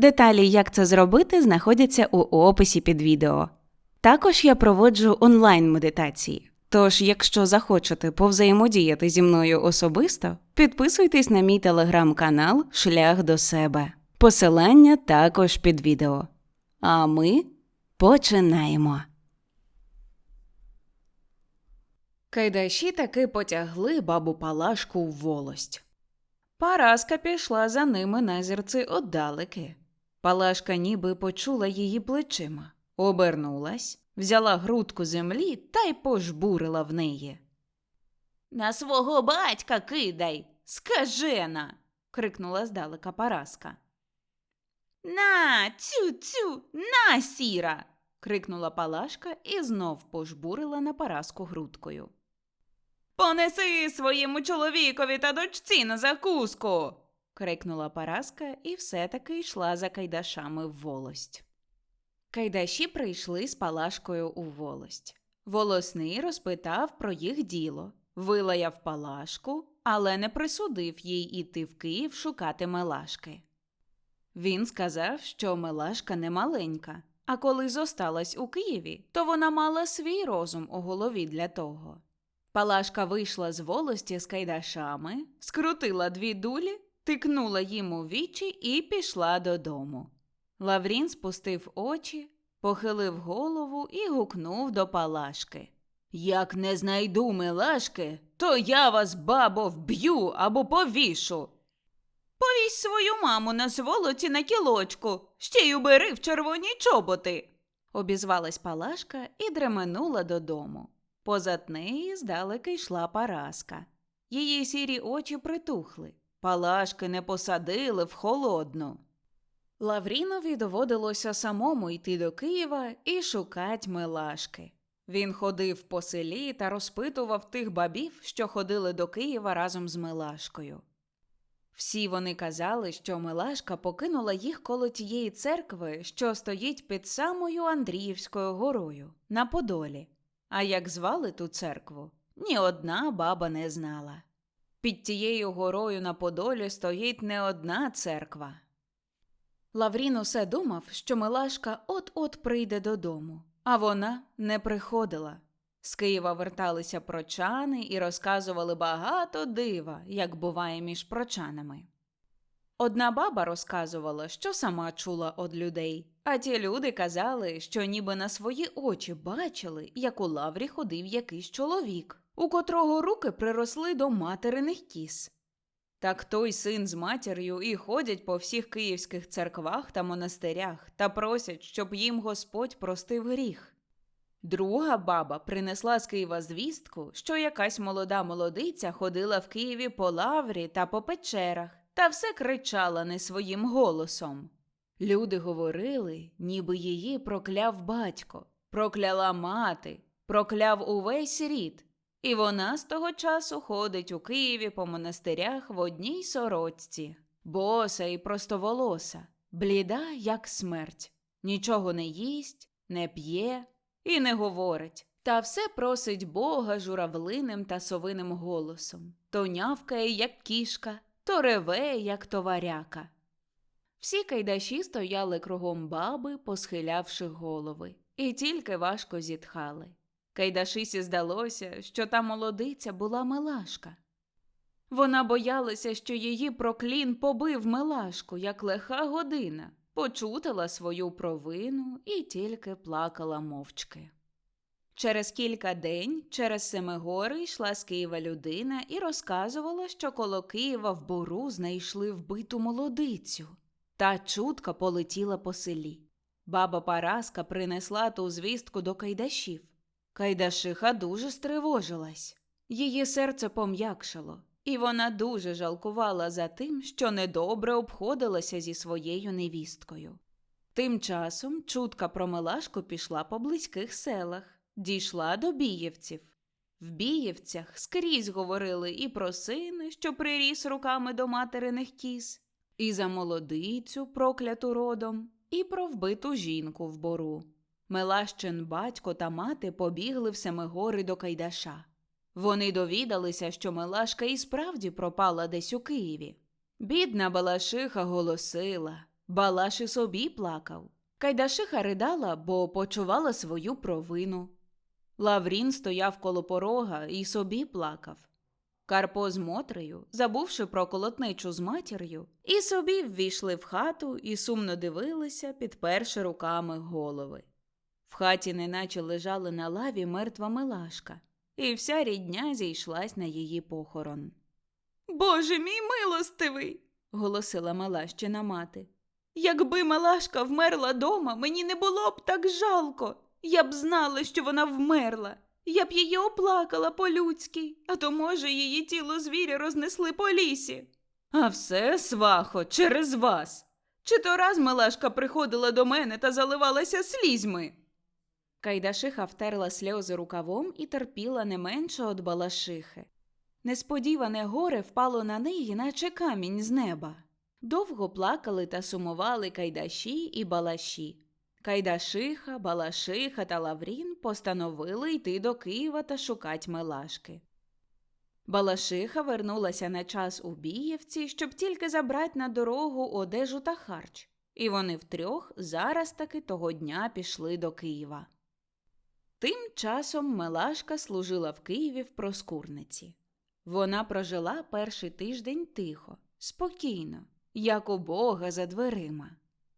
Деталі, як це зробити, знаходяться у описі під відео. Також я проводжу онлайн-медитації. Тож, якщо захочете повзаємодіяти зі мною особисто, підписуйтесь на мій телеграм-канал Шлях до себе. Посилання також під відео. А ми починаємо. Кайдаші таки потягли бабу Палашку в волость. Параска пішла за ними на зірці отдалеки. Палашка ніби почула її плечима, обернулась, взяла грудку землі та й пожбурила в неї. На свого батька кидай, скажена. крикнула здалека Параска. На, цю, цю, на, сіра. крикнула Палашка і знов пожбурила на Параску грудкою. Понеси своєму чоловікові та дочці на закуску. Крикнула Параска і все-таки йшла за кайдашами в волость. Кайдаші прийшли з Палашкою у волость. Волосний розпитав про їх діло, вилаяв Палашку, але не присудив їй іти в Київ шукати Мелашки. Він сказав, що Мелашка не маленька, а коли зосталась у Києві, то вона мала свій розум у голові для того. Палашка вийшла з волості з кайдашами, скрутила дві дулі, тикнула їм у вічі і пішла додому. Лаврін спустив очі, похилив голову і гукнув до Палашки. Як не знайду милашки, то я вас, бабо, вб'ю або повішу. Повісь свою маму на сволоці на кілочку, ще й убери в червоні чоботи. обізвалась Палашка і дременула додому. Позад неї здалеки йшла Параска. Її сірі очі притухли. Палашки не посадили в холодну. Лаврінові доводилося самому йти до Києва і шукать Мелашки. Він ходив по селі та розпитував тих бабів, що ходили до Києва разом з Мелашкою. Всі вони казали, що Милашка покинула їх коло тієї церкви, що стоїть під самою Андріївською горою на Подолі. А як звали ту церкву, ні одна баба не знала. Під тією горою на Подолі стоїть не одна церква. Лаврін усе думав, що Милашка от-от прийде додому, а вона не приходила. З Києва верталися прочани і розказували багато дива, як буває між прочанами. Одна баба розказувала, що сама чула од людей, а ті люди казали, що ніби на свої очі бачили, як у лаврі ходив якийсь чоловік, у котрого руки приросли до материних кіз. Так той син з матір'ю і ходять по всіх київських церквах та монастирях та просять, щоб їм Господь простив гріх. Друга баба принесла з Києва звістку, що якась молода молодиця ходила в Києві по лаврі та по печерах та все кричала не своїм голосом. Люди говорили, ніби її прокляв батько, прокляла мати, прокляв увесь рід, і вона з того часу ходить у Києві по монастирях в одній сорочці, боса і простоволоса, бліда, як смерть, нічого не їсть, не п'є і не говорить, та все просить Бога журавлиним та совиним голосом, то нявкає, як кішка, то реве, як товаряка. Всі кайдаші стояли кругом баби, посхилявши голови, і тільки важко зітхали. Кайдашисі здалося, що та молодиця була Милашка. Вона боялася, що її проклін побив Милашку, як лиха година, почутила свою провину і тільки плакала мовчки. Через кілька день через Семигори йшла з Києва людина і розказувала, що коло Києва в бору знайшли вбиту молодицю. Та чутка полетіла по селі. Баба Параска принесла ту звістку до Кайдашів. Кайдашиха дуже стривожилась. Її серце пом'якшало. і вона дуже жалкувала за тим, що недобре обходилася зі своєю невісткою. Тим часом чутка про Милашку пішла по близьких селах, дійшла до Бієвців. В Бієвцях скрізь говорили і про сина, що приріс руками до материних кіз, і за молодицю, прокляту родом, і про вбиту жінку в бору. Мелащин батько та мати побігли в Семигори до Кайдаша. Вони довідалися, що Мелашка і справді пропала десь у Києві. Бідна Балашиха голосила, Балаш і собі плакав. Кайдашиха ридала, бо почувала свою провину. Лаврін стояв коло порога і собі плакав. Карпо з Мотрею, забувши про колотничу з матір'ю, і собі ввійшли в хату і сумно дивилися, підперши руками голови. В хаті неначе лежала на лаві мертва Милашка, і вся рідня зійшлась на її похорон. Боже мій милостивий, голосила Малащина мати. Якби Малашка вмерла дома, мені не було б так жалко. Я б знала, що вона вмерла. Я б її оплакала по-людськи, а то, може, її тіло звіря рознесли по лісі. А все, свахо, через вас. Чи то раз Милашка приходила до мене та заливалася слізьми? Кайдашиха втерла сльози рукавом і терпіла не менше од балашихи. Несподіване горе впало на неї, наче камінь з неба. Довго плакали та сумували кайдаші і балаші. Кайдашиха, Балашиха та Лаврін постановили йти до Києва та шукать Мелашки. Балашиха вернулася на час у Бієвці, щоб тільки забрати на дорогу одежу та харч, і вони втрьох зараз таки того дня пішли до Києва. Тим часом Мелашка служила в Києві в проскурниці. Вона прожила перший тиждень тихо, спокійно, як у Бога за дверима.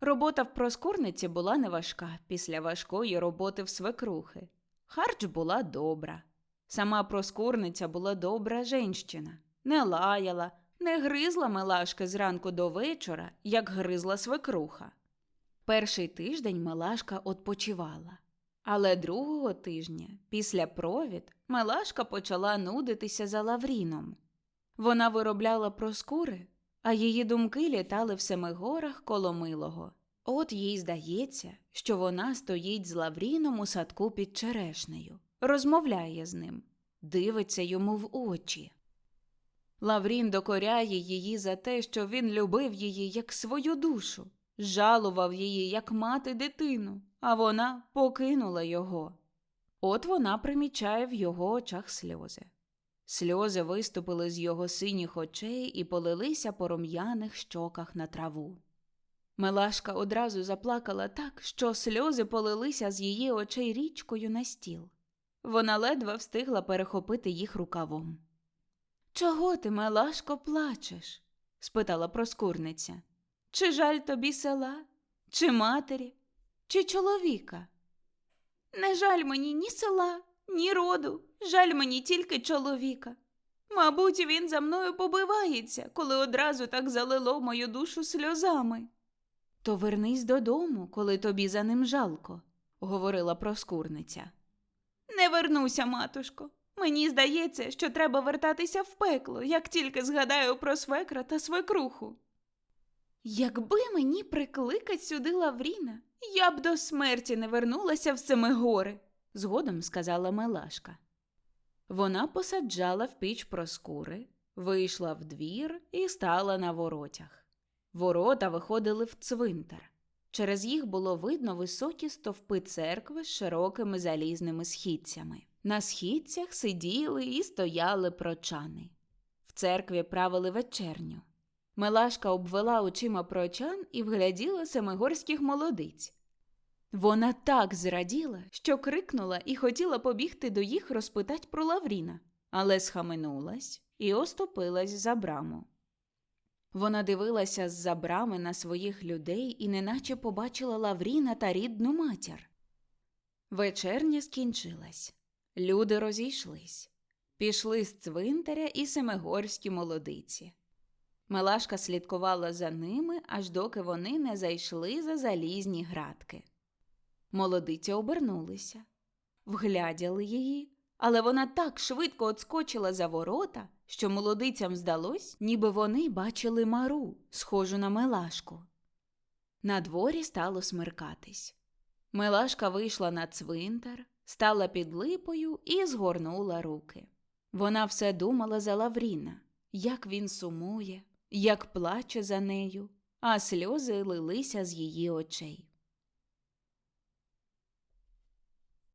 Робота в проскурниці була неважка після важкої роботи в свекрухи. Харч була добра. Сама проскурниця була добра женщина, не лаяла, не гризла Мелашки зранку до вечора, як гризла свекруха. Перший тиждень Мелашка odpoчивала. Але другого тижня, після провід, Мелашка почала нудитися за Лавріном. Вона виробляла проскури, а її думки літали в Семигорах коло милого. От їй здається, що вона стоїть з Лавріном у садку під черешнею, розмовляє з ним, дивиться йому в очі. Лаврін докоряє її за те, що він любив її як свою душу, жалував її, як мати дитину, а вона покинула його. От вона примічає в його очах сльози. Сльози виступили з його синіх очей і полилися по рум'яних щоках на траву. Мелашка одразу заплакала так, що сльози полилися з її очей річкою на стіл. Вона ледве встигла перехопити їх рукавом. Чого ти, Мелашко, плачеш? спитала проскурниця. Чи жаль тобі села, чи матері, чи чоловіка? Не жаль мені ні села, ні роду, жаль мені тільки чоловіка. Мабуть, він за мною побивається, коли одразу так залило мою душу сльозами. То вернись додому, коли тобі за ним жалко, говорила проскурниця. Не вернуся, матушко. Мені здається, що треба вертатися в пекло, як тільки згадаю про свекра та свекруху. Якби мені прикликать сюди Лавріна, я б до смерті не вернулася в Семигори, згодом сказала Мелашка. Вона посаджала в піч проскури, вийшла в двір і стала на воротях. Ворота виходили в цвинтар. Через їх було видно високі стовпи церкви з широкими залізними східцями. На східцях сиділи і стояли прочани. В церкві правили вечерню. Мелашка обвела очима прочан і вгляділа семигорських молодиць. Вона так зраділа, що крикнула і хотіла побігти до їх розпитать про Лавріна, але схаменулась і оступилась за браму. Вона дивилася з-за брами на своїх людей і неначе побачила Лавріна та рідну матір. Вечерня скінчилась. Люди розійшлись. Пішли з цвинтаря і семигорські молодиці. Мелашка слідкувала за ними, аж доки вони не зайшли за залізні градки. Молодиці обернулися, вглядяли її, але вона так швидко отскочила за ворота, що молодицям здалось, ніби вони бачили мару, схожу на мелашку. На дворі стало смеркатись. Мелашка вийшла на цвинтар, стала під липою і згорнула руки. Вона все думала за Лавріна, як він сумує, як плаче за нею, а сльози лилися з її очей.